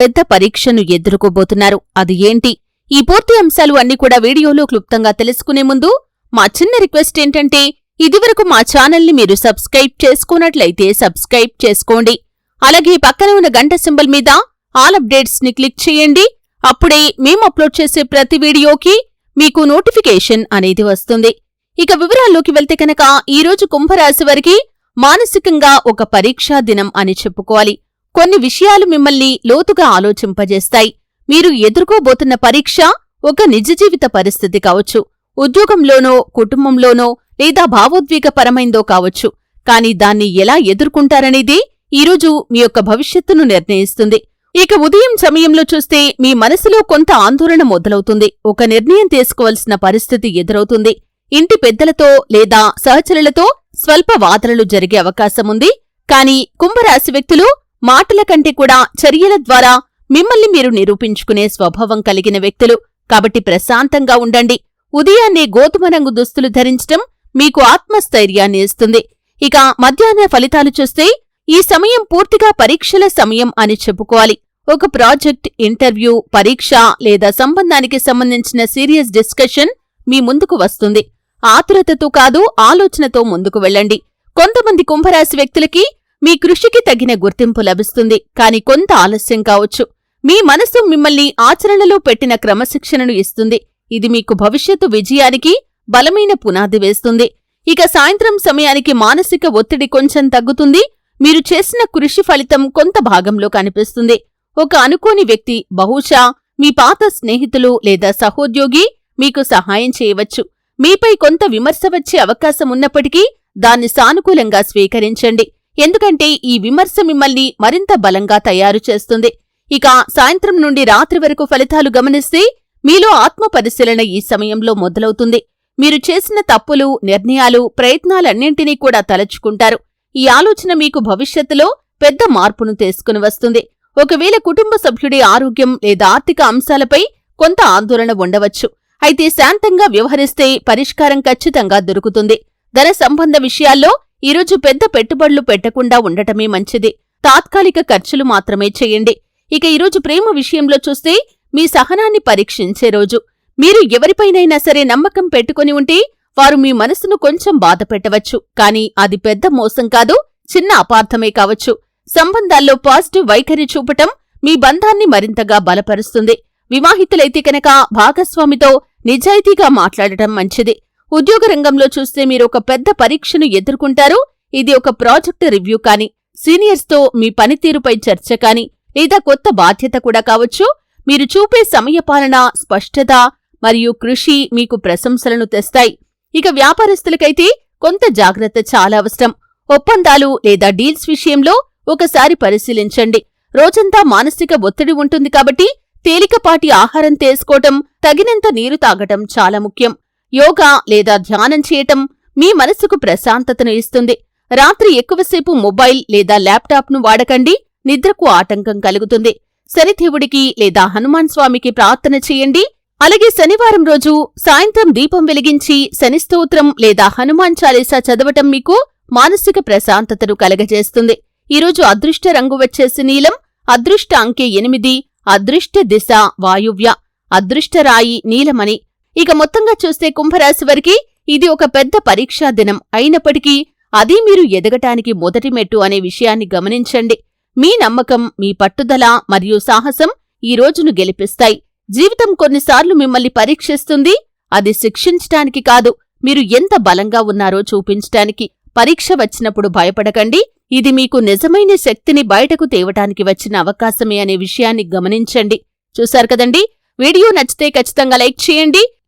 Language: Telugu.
పెద్ద పరీక్షను ఎదుర్కోబోతున్నారు. అది ఏంటి? ఈ పూర్తి అంశాలు అన్ని కూడా వీడియోలో క్లుప్తంగా తెలుసుకునే ముందు మా చిన్న రిక్వెస్ట్ ఏంటంటే ఇదివరకు మా ఛానల్ని మీరు సబ్స్క్రైబ్ చేసుకున్నట్లయితే సబ్స్క్రైబ్ చేసుకోండి. అలాగే పక్కన ఉన్న గంట సింబల్ మీద ఆల్ అప్డేట్స్ని క్లిక్ చేయండి. అప్పుడే మేము అప్లోడ్ చేసే ప్రతి వీడియోకి మీకు నోటిఫికేషన్ అనేది వస్తుంది. ఇక వివరాల్లోకి వెళ్తే కనుక ఈ రోజు కుంభరాశి వారికి మానసికంగా ఒక పరీక్షా దినం అని చెప్పుకోవాలి. కొన్ని విషయాలు మిమ్మల్ని లోతుగా ఆలోచింపజేస్తాయి. మీరు ఎదుర్కోబోతున్న పరీక్ష ఒక నిజ జీవిత పరిస్థితి కావచ్చు. ఉద్యోగంలోనో కుటుంబంలోనో లేదా భావోద్వేగపరమైందో కావచ్చు. కానీ దాన్ని ఎలా ఎదుర్కొంటారనేది ఈరోజు మీ యొక్క భవిష్యత్తును నిర్ణయిస్తుంది. ఇక ఉదయం సమయంలో చూస్తే మీ మనసులో కొంత ఆందోళన మొదలవుతుంది. ఒక నిర్ణయం తీసుకోవాల్సిన పరిస్థితి ఎదురవుతుంది. ఇంటి పెద్దలతో లేదా సహచరులతో స్వల్ప వాదనలు జరిగే అవకాశముంది కానీ కుంభరాశి వ్యక్తులు మాటల కంటే కూడా చర్యల ద్వారా మిమ్మల్ని మీరు నిరూపించుకునే స్వభావం కలిగిన వ్యక్తులు. కాబట్టి ప్రశాంతంగా ఉండండి. ఉదయాన్నే గోధుమ రంగు దుస్తులు ధరించటం మీకు ఆత్మస్థైర్యాన్ని ఇస్తుంది. ఇక మధ్యాహ్న ఫలితాలు చూస్తే ఈ సమయం పూర్తిగా పరీక్షల సమయం అని చెప్పుకోవాలి. ఒక ప్రాజెక్ట్ ఇంటర్వ్యూ పరీక్ష లేదా సంబంధానికి సంబంధించిన సీరియస్ డిస్కషన్ మీ ముందుకు వస్తుంది. ఆతురతతో కాదు ఆలోచనతో ముందుకు వెళ్ళండి. కొంతమంది కుంభరాశి వ్యక్తులకి మీ కృషికి తగిన గుర్తింపు లభిస్తుంది. కాని కొంత ఆలస్యం కావచ్చు. మీ మనసు మిమ్మల్ని ఆచరణలో పెట్టిన క్రమశిక్షణను ఇస్తుంది. ఇది మీకు భవిష్యత్తు విజయానికి బలమైన పునాది వేస్తుంది. ఇక సాయంత్రం సమయానికి మానసిక ఒత్తిడి కొంచెం తగ్గుతుంది. మీరు చేసిన కృషి ఫలితం కొంత భాగంలో కనిపిస్తుంది. ఒక అనుకోని వ్యక్తి బహుశా మీ పాత స్నేహితులు లేదా సహోద్యోగి మీకు సహాయం చేయవచ్చు. మీపై కొంత విమర్శ వచ్చే అవకాశం ఉన్నప్పటికీ దాన్ని సానుకూలంగా స్వీకరించండి. ఎందుకంటే ఈ విమర్శ మిమ్మల్ని మరింత బలంగా తయారు చేస్తుంది. ఇక సాయంత్రం నుండి రాత్రి వరకు ఫలితాలు గమనిస్తే మీలో ఆత్మ పరిశీలన ఈ సమయంలో మొదలవుతుంది. మీరు చేసిన తప్పులు నిర్ణయాలు ప్రయత్నాలన్నింటినీ కూడా తలచుకుంటారు. ఈ ఆలోచన మీకు భవిష్యత్తులో పెద్ద మార్పును తీసుకుని వస్తుంది. ఒకవేళ కుటుంబ సభ్యుడి ఆరోగ్యం లేదా ఆర్థిక అంశాలపై కొంత ఆందోళన ఉండవచ్చు. అయితే శాంతంగా వ్యవహరిస్తే పరిష్కారం ఖచ్చితంగా దొరుకుతుంది. ధన సంబంధ విషయాల్లో ఈరోజు పెద్ద పెట్టుబడులు పెట్టకుండా ఉండటమే మంచిది. తాత్కాలిక ఖర్చులు మాత్రమే చేయండి. ఇక ఈరోజు ప్రేమ విషయంలో చూస్తే మీ సహనాన్ని పరీక్షించే రోజు. మీరు ఎవరిపైనైనా సరే నమ్మకం పెట్టుకుని ఉంటే వారు మీ మనసును కొంచెం బాధ పెట్టవచ్చు. కానీ అది పెద్ద మోసం కాదు చిన్న అపార్థమే కావచ్చు. సంబంధాల్లో పాజిటివ్ వైఖరి చూపటం మీ బంధాన్ని మరింతగా బలపరుస్తుంది. వివాహితులైతే కనుక భాగస్వామితో నిజాయితీగా మాట్లాడటం మంచిది. ఉద్యోగ రంగంలో చూస్తే మీరు ఒక పెద్ద పరీక్షను ఎదుర్కొంటారు. ఇది ఒక ప్రాజెక్ట్ రివ్యూ కాని సీనియర్స్తో మీ పనితీరుపై చర్చ కాని లేదా కొత్త బాధ్యత కూడా కావచ్చు. మీరు చూపే సమయపాలన స్పష్టత మరియు కృషి మీకు ప్రశంసలను తెస్తాయి. ఇక వ్యాపారస్తులకైతే కొంత జాగ్రత్త చాలా అవసరం. ఒప్పందాలు లేదా డీల్స్ విషయంలో ఒకసారి పరిశీలించండి. రోజంతా మానసిక ఒత్తిడి ఉంటుంది కాబట్టి తేలికపాటి ఆహారం తీసుకోవటం తగినంత నీరు తాగటం చాలా ముఖ్యం. యోగా లేదా ధ్యానం చేయటం మీ మనసుకు ప్రశాంతతను ఇస్తుంది. రాత్రి ఎక్కువసేపు మొబైల్ లేదా ల్యాప్టాప్ను వాడకండి. నిద్రకు ఆటంకం కలుగుతుంది. శనిదేవుడికి లేదా హనుమాన్ స్వామికి ప్రార్థన చేయండి. అలాగే శనివారం రోజు సాయంత్రం దీపం వెలిగించి శని స్తోత్రం లేదా హనుమాన్ చాలీసా చదవటం మీకు మానసిక ప్రశాంతతను కలగజేస్తుంది. ఈరోజు అదృష్ట రంగు వచ్చేసి నీలం అదృష్ట అంకె ఎనిమిది అదృష్ట దిశ వాయువ్య అదృష్టరాయి నీలమని ఇక మొత్తంగా చూస్తే కుంభరాశి వారికి ఇది ఒక పెద్ద పరీక్షా దినం. అయినప్పటికీ అది మీరు ఎదగటానికి మొదటి మెట్టు అనే విషయాన్ని గమనించండి. మీ నమ్మకం మీ పట్టుదల మరియు సాహసం ఈ రోజును గెలిపిస్తాయి. జీవితం కొన్నిసార్లు మిమ్మల్ని పరీక్షిస్తుంది. అది శిక్షించటానికి కాదు మీరు ఎంత బలంగా ఉన్నారో చూపించటానికి. పరీక్ష వచ్చినప్పుడు భయపడకండి. ఇది మీకు నిజమైన శక్తిని బయటకు తేవటానికి వచ్చిన అవకాశమే అనే విషయాన్ని గమనించండి. చూశారు కదండి? వీడియో నచ్చితే ఖచ్చితంగా లైక్ చేయండి.